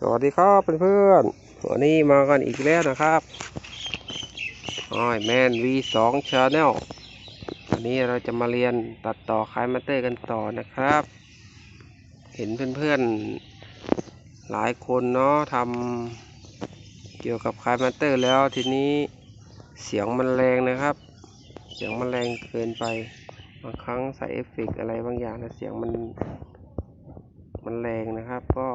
สวัสดีครับเพื่อนๆวันนี้มากันอีกแล้วนะครับอ้อยแมน V2 Channel วันนี้เราจะมาเรียนตัดต่อคลายมาเตอร์กันต่อนะครับ เห็นเพื่อนๆหลายคนเนาะทำเกี่ยวกับคลายมาเตอร์แล้วทีนี้เสียงมันแรงนะครับ เสียงมันแรงเกินไปบางครั้งใส่เอฟเฟกต์อะไรบางอย่างนะเสียงมันมันแรงนะครับ ก็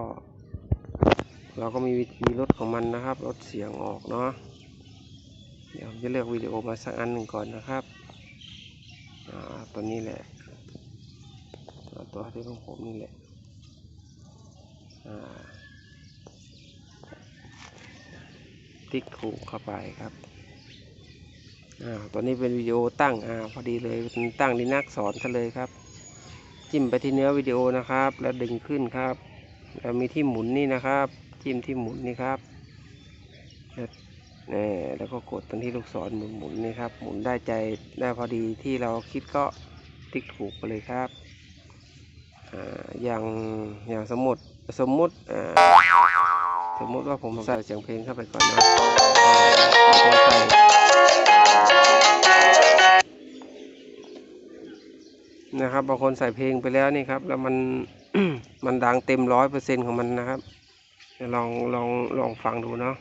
เราก็มีวิธีลดของมันนะครับลดเสียงออกเนาะเดี๋ยวผมจะเลือกวิดีโอมาสักอันหนึ่งก่อนนะครับอ่าตัวนี้แหละตัวที่ของผมนี่แหละอ่าติ๊กถูกเข้าไปครับอ่าตัวนี้เป็นวิดีโอตั้งอ่าพอดีเลยเป็นตั้งดีนักสอนซะเลยครับ จิ้มไปที่เนื้อวิดีโอนะครับ แล้วดึงขึ้นครับ แล้วมีที่หมุนนี่นะครับ จิ้มที่หมุนนี่ครับแล้วนี่แล้วก็กดตรงที่ลูกศรหมุนหมุนนี่ครับ หมุนได้ใจได้พอดีที่เราคิดก็ติ๊กถูกไปเลยครับอ่าอย่างอย่างสมมติสมมติอ่าสมมติว่าผมใส่เสียงเพลงเข้าไปก่อนนะใส่นะครับบางคนใส่เพลงไปแล้วนี่ครับ แล้วมันมันดังเต็มร้อยเปอร์เซ็นของมันนะครับ เดี๋ยวลองลองลองฟังดูเนาะ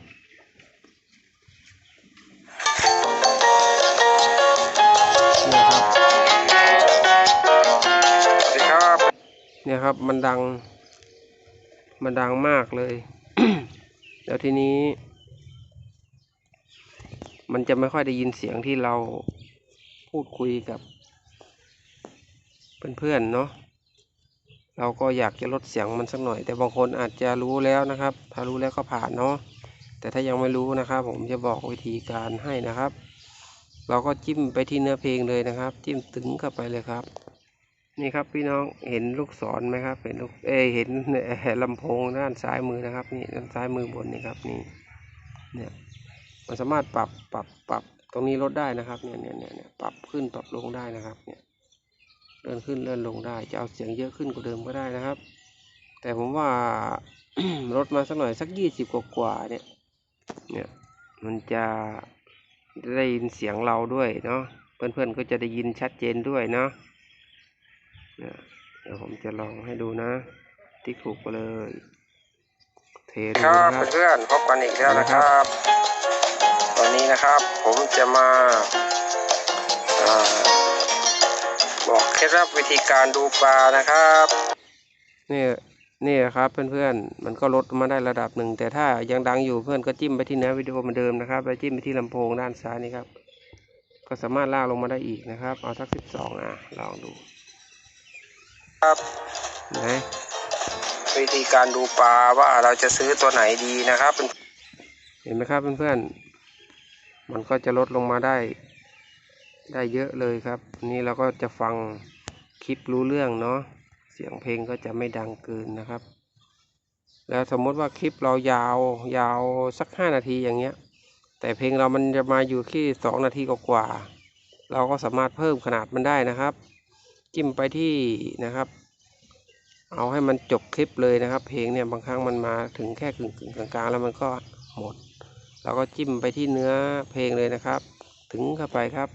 เนี่ยครับสวัสดีครับเนี่ยครับมันดัง มันดังมากเลย แล้วทีนี้ มันจะไม่ค่อยได้ยินเสียงที่เราพูดคุยกับ เพื่อนๆเนาะ เราก็อยากจะลดเสียงมันสักหน่อย แต่บางคนอาจจะรู้แล้วนะครับ ถ้ารู้แล้วก็ผ่านเนาะแต่ถ้ายังไม่รู้นะครับ ผมจะบอกวิธีการให้นะครับ เราก็จิ้มไปที่เนื้อเพลงเลยนะครับ จิ้มตึงเข้าไปเลยครับ นี่ครับพี่น้องเห็นลูกศรไหมครับ เห็นลูกเอเห็นเอ่อลำโพงด้านซ้ายมือนะครับ นี่ด้านซ้ายมือบนนี่ครับนี่เนี่ยมันสามารถปรับปรับปรับตรงนี้ลดได้นะครับเนี่ยเนี่ยเนี่ยปรับขึ้นปรับลงได้นะครับเนี่ย ลื่อนขึ้นเลื่อนลงได้ จะเอาเสียงเยอะขึ้นกว่าเดิมก็ได้นะครับ แต่ผมว่าลดมาสักหน่อยสักยี่สิบกว่าๆเนี่ย เนี่ยมันจะได้ยินเสียงเราด้วยเนาะเพื่อนๆก็จะได้ยินชัดเจนด้วยเนาะเนี่ยเดี๋ยวผมจะลองให้ดูนะติ๊กถูกไปเลย เทดูครับนะครับเพื่อนๆพบกันอีกแล้วนะครับ ตอนนี้นะครับผมจะมา เคล็ดลับวิธีการดูปลานะครับนี่นี่ครับเพื่อนๆมันก็ลดมาได้ระดับหนึ่งแต่ถ้ายังดังอยู่เพื่อนก็จิ้มไปที่เนื้อวิดีโอเหมือนเดิมนะครับแล้วจิ้มไปที่ลำโพงด้านซ้ายนี่ครับ ก็สามารถลากลงมาได้อีกนะครับ เอาสักสิบสองอะลองดู ครับนะวิธีการดูปลาว่าเราจะซื้อตัวไหนดีนะครับ เห็นไหมครับเพื่อนๆมันก็จะลดลงมาได้ ได้เยอะเลยครับ นี่เราก็จะฟังคลิปรู้เรื่องเนาะเสียงเพลงก็จะไม่ดังเกินนะครับ แล้วสมมติว่าคลิปเรายาวยาวสักห้านาทีอย่างเงี้ย แต่เพลงเรามันจะมาอยู่ที่สองนาทีกว่าเราก็สามารถเพิ่มขนาดมันได้นะครับ จิ้มไปที่นะครับ เอาให้มันจบคลิปเลยนะครับ เพลงเนี่ยบางครั้งมันมาถึงแค่กึ่งกึ่งๆกลางๆ แล้วมันก็หมด เราก็จิ้มไปที่เนื้อเพลงเลยนะครับ ถึงเข้าไปครับ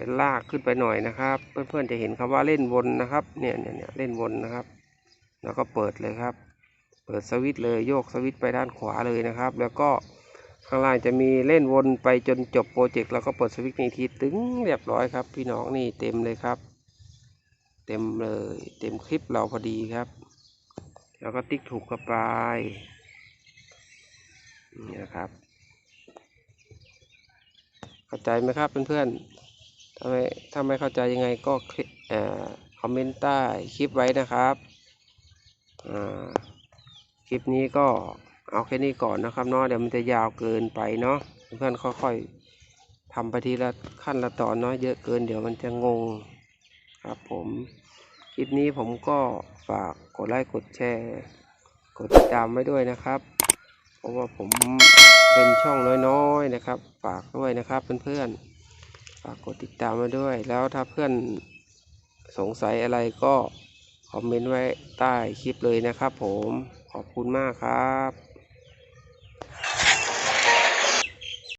เป็นลากขึ้นไปหน่อยนะครับ เพื่อนๆจะเห็นคำว่าเล่นวนนะครับ เนี่ยเนี่ยเนี่ยเล่นวนนะครับ แล้วก็เปิดเลยครับ เปิดสวิตช์เลยโยกสวิตช์ไปด้านขวาเลยนะครับ แล้วก็ข้างล่างจะมีเล่นวนไปจนจบโปรเจกต์แล้วก็เปิดสวิตช์อีกทีตึงเรียบร้อยครับ พี่น้องนี่เต็มเลยครับ เต็มเลย เต็มคลิปเราพอดีครับ แล้วก็ติ๊กถูกเข้าไปนี่นะครับเข้าใจไหมครับเพื่อนๆ ถ้าไม่ถ้าไม่เข้าใจยังไงก็คอคอมเมนต์ใต้คลิปไว้นะครับคลิปนี้ก็เอาแค่นี้ก่อนนะครับเนาะเดี๋ยวมันจะยาวเกินไปเนาะเพื่อนๆค่อยๆทำไปทีละขั้นละตอนเนาะเยอะเกินเดี๋ยวมันจะงงครับผมคลิปนี้ผมก็ฝากกดไลค์กดแชร์ กดติดตามไว้ด้วยนะครับเพราะว่าผมเป็นช่องน้อยๆนะครับ ฝากด้วยนะครับเพื่อนๆ ฝากกดติดตามมาด้วย แล้วถ้าเพื่อนสงสัยอะไรก็คอมเมนต์ไว้ใต้คลิปเลยนะครับผมขอบคุณมากครับ